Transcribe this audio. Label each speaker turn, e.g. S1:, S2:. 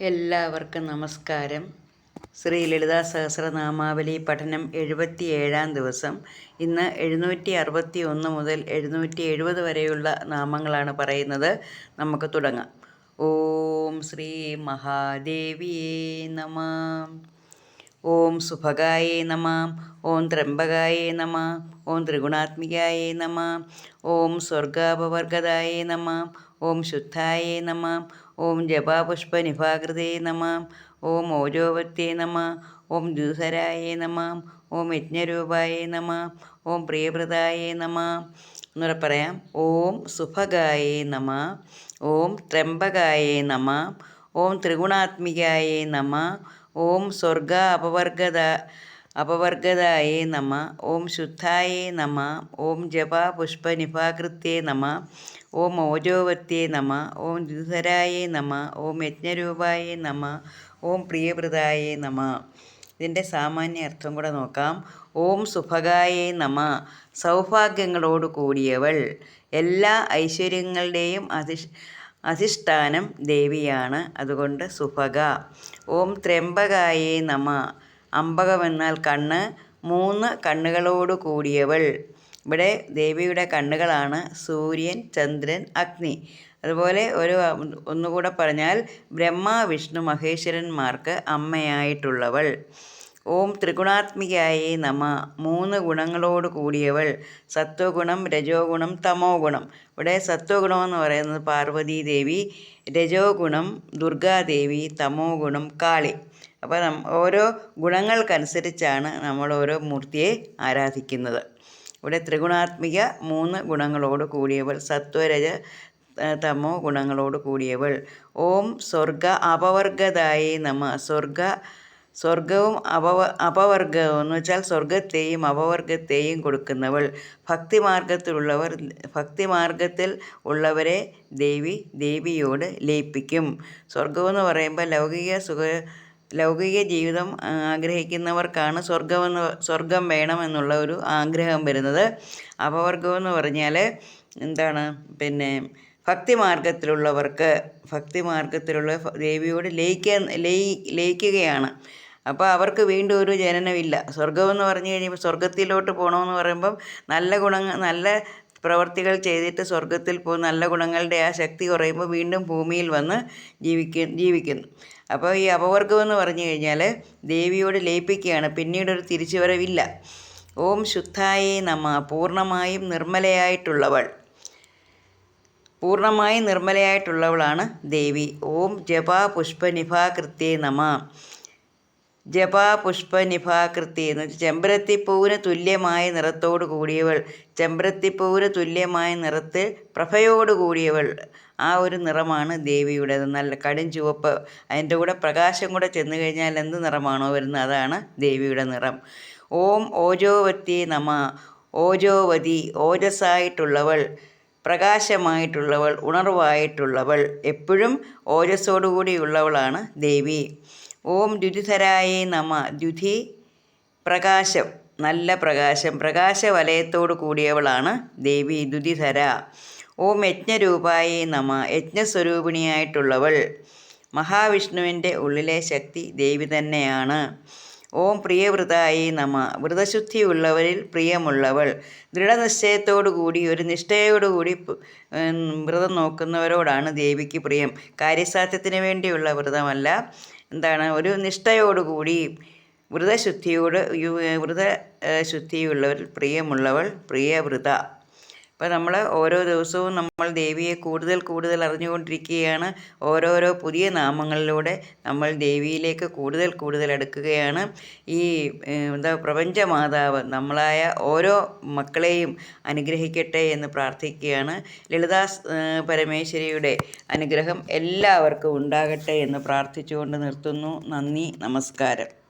S1: എല്ലാവർക്കും നമസ്കാരം. ശ്രീ ലളിതാ സഹസ്രനാമാവലി പഠനം എഴുപത്തി ഏഴാം ദിവസം. ഇന്ന് എഴുന്നൂറ്റി അറുപത്തി ഒന്ന് മുതൽ എഴുന്നൂറ്റി എഴുപത് വരെയുള്ള നാമങ്ങളാണ് പറയുന്നത്. നമുക്ക് തുടങ്ങാം. ഓം ശ്രീ മഹാദേവിയേ നമ. ഓം സുഭഗായേ നമ. ഓം ത്രംബകായേ നമ. ഓം ത്രിഗുണാത്മികായേ നമ. ഓം സ്വർഗാപവർഗതായേ നമ. ഓം ശുദ്ധായേ നമ. ഓം ജപാപുഷ്പനിഭാകൃതേ നമ. ഓം ഓജോവത്യേ നമ. ഓം ദ്യൂസരായേ നമ. ഓം യജ്ഞരൂപായേ നമ. ഓം പ്രിയവൃതായേ നമ. എന്നൂടെ പറയാം. ഓം സുഭഗായേ നമ. ഓം ത്രംബകായേ നമ. ഓം ത്രിഗുണാത്മികായേ നമ. ഓം സ്വർഗ അപവർഗത അപവർഗതായേ നമ ഓം ശുദ്ധായേ നമ ഓം ജപാപുഷ്പനിഭാകൃത്യേ നമ ഓം ഓജോവത്യേ നമ ഓം ദ്വിധരായേ നമ ഓം യജ്ഞരൂപായേ നമ ഓം പ്രിയവൃതായേ നമ. ഇതിന്റെ സാമാന്യ അർത്ഥം കൂടെ നോക്കാം. ഓം സുഭഗായേ നമ സൗഭാഗ്യങ്ങളോട് കൂടിയവൾ. എല്ലാ ഐശ്വര്യങ്ങളുടെയും അധിഷ് അധിഷ്ഠാനം ദേവിയാണ്. അതുകൊണ്ട് സുഭഗ. ഓം ത്രംബകായേ നമ അമ്പകമെന്നാൽ കണ്ണ് മൂന്ന് കണ്ണുകളോട് കൂടിയവൾ. ഇവിടെ ദേവിയുടെ കണ്ണുകളാണ് സൂര്യൻ ചന്ദ്രൻ അഗ്നി. അതുപോലെ ഒരു ഒന്നുകൂടെ പറഞ്ഞാൽ ബ്രഹ്മ വിഷ്ണു മഹേശ്വരന്മാർക്ക് അമ്മയായിട്ടുള്ളവൾ. ഓം ത്രിഗുണാത്മികയായി നമ. മൂന്ന് ഗുണങ്ങളോട് കൂടിയവൾ. സത്വഗുണം രജോ ഗുണം തമോ ഗുണം ഇവിടെ സത്വഗുണം എന്ന് പറയുന്നത് പാർവതീദേവി രജോ ഗുണം ദുർഗാദേവി തമോ ഗുണം കാളി. അപ്പോൾ ഓരോ ഗുണങ്ങൾക്കനുസരിച്ചാണ് നമ്മൾ ഓരോ മൂർത്തിയെ ആരാധിക്കുന്നത്. ഇവിടെ ത്രിഗുണാത്മിക മൂന്ന് ഗുണങ്ങളോട് കൂടിയവൾ സത്വരജ തമോ ഗുണങ്ങളോട് കൂടിയവൾ. ഓം സ്വർഗ അപവർഗതായി നമ. സ്വർഗ സ്വർഗവും അപവ അപവർഗവും എന്ന് വെച്ചാൽ സ്വർഗത്തെയും അപവർഗത്തെയും കൊടുക്കുന്നവൾ. ഭക്തിമാർഗത്തിലുള്ളവർ ഭക്തിമാർഗത്തിൽ ഉള്ളവരെ ദേവി ദേവിയോട് ലയിപ്പിക്കും. സ്വർഗമെന്ന് പറയുമ്പോൾ ലൗകിക സുഖ ലൗകിക ജീവിതം ആഗ്രഹിക്കുന്നവർക്കാണ് സ്വർഗമെന്ന് സ്വർഗം വേണമെന്നുള്ള ഒരു ആഗ്രഹം വരുന്നത്. അപവർഗമെന്ന് പറഞ്ഞാൽ എന്താണ്? പിന്നെ ഭക്തി മാർഗത്തിലുള്ളവർക്ക് ഭക്തി മാർഗത്തിലുള്ള ദേവിയോട് ലയിക്കാൻ ലയി ലയിക്കുകയാണ്. അപ്പോൾ അവർക്ക് വീണ്ടും ഒരു ജനനമില്ല. സ്വർഗമെന്ന് പറഞ്ഞു കഴിയുമ്പോൾ സ്വർഗത്തിലോട്ട് പോകണമെന്ന് പറയുമ്പം നല്ല ഗുണങ്ങൾ നല്ല പ്രവർത്തികൾ ചെയ്തിട്ട് സ്വർഗത്തിൽ പോകും നല്ല ഗുണങ്ങളുടെ ആ ശക്തി കുറയുമ്പോൾ വീണ്ടും ഭൂമിയിൽ വന്ന് ജീവിക്ക ജീവിക്കുന്നു. അപ്പോൾ ഈ അപവർഗം എന്ന് പറഞ്ഞു കഴിഞ്ഞാൽ ദേവിയോട് ലയിപ്പിക്കുകയാണ്. പിന്നീടൊരു തിരിച്ചുവരവില്ല. ഓം ശുദ്ധായേ നമ പൂർണമായും നിർമ്മലയായിട്ടുള്ളവൾ. പൂർണമായും നിർമ്മലയായിട്ടുള്ളവളാണ് ദേവി. ഓം ജപ പുഷ്പനിഭാകൃത്യേ നമ. ജപ പുഷ്പനിഭാകൃതി എന്ന് ചെമ്പരത്തിപ്പൂവിന് തുല്യമായ നിറത്തോടു കൂടിയവൾ ചെമ്പരത്തിപ്പൂവിന് തുല്യമായ നിറത്തിൽ പ്രഭയോടു കൂടിയവൾ. ആ ഒരു നിറമാണ് ദേവിയുടേത്. നല്ല കടും ചുവപ്പ്. അതിന്റെ കൂടെ പ്രകാശം കൂടെ ചെന്ന് കഴിഞ്ഞാൽ എന്ത് നിറമാണോ വരുന്നത്? അതാണ് ദേവിയുടെ നിറം. ഓം ഓജോവത്തി നമ. ഓജോവതി ഓജസ്സായിട്ടുള്ളവൾ പ്രകാശമായിട്ടുള്ളവൾ ഉണർവായിട്ടുള്ളവൾ. എപ്പോഴും ഓജസ്സോടുകൂടിയുള്ളവളാണ് ദേവി. ഓം ദ്യുതിധരായേ നമ. ദ്യുതി പ്രകാശം. നല്ല പ്രകാശം. പ്രകാശവലയത്തോടു കൂടിയവളാണ് ദേവി ദുതിധര ഓം യജ്ഞരൂപായേ നമ. യജ്ഞസ്വരൂപിണിയായിട്ടുള്ളവൾ. മഹാവിഷ്ണുവിന്റെ ഉള്ളിലെ ശക്തി ദേവി തന്നെയാണ്. ഓം പ്രിയവ്രതായി നമ. വ്രതശുദ്ധിയുള്ളവരിൽ പ്രിയമുള്ളവൾ. ദൃഢനിശ്ചയത്തോടു കൂടി ഒരു നിഷ്ഠയോടുകൂടി വ്രതം നോക്കുന്നവരോടാണ് ദേവിക്ക് പ്രിയം. കാര്യസാധ്യത്തിന് വേണ്ടിയുള്ള വ്രതമല്ല എന്താണ് ഒരു നിഷ്ഠയോടുകൂടി വ്രതശുദ്ധിയോട് വ്രതശുദ്ധിയുള്ളവരിൽ പ്രിയമുള്ളവൾ പ്രിയവൃത. അപ്പോൾ നമ്മൾ ഓരോ ദിവസവും നമ്മൾ ദേവിയെ കൂടുതൽ കൂടുതൽ അറിഞ്ഞുകൊണ്ടിരിക്കുകയാണ്. ഓരോരോ പുതിയ നാമങ്ങളിലൂടെ നമ്മൾ ദേവിയിലേക്ക് കൂടുതൽ കൂടുതൽ അടുക്കുകയാണ്. ഈ എന്താ പ്രപഞ്ച മാതാവ് നമ്മളായ ഓരോ മക്കളെയും അനുഗ്രഹിക്കട്ടെ എന്ന് പ്രാർത്ഥിക്കുകയാണ്. ലളിതാ പരമേശ്വരിയുടെ അനുഗ്രഹം എല്ലാവർക്കും ഉണ്ടാകട്ടെ എന്ന് പ്രാർത്ഥിച്ചുകൊണ്ട് നിർത്തുന്നു. നന്ദി നമസ്കാരം.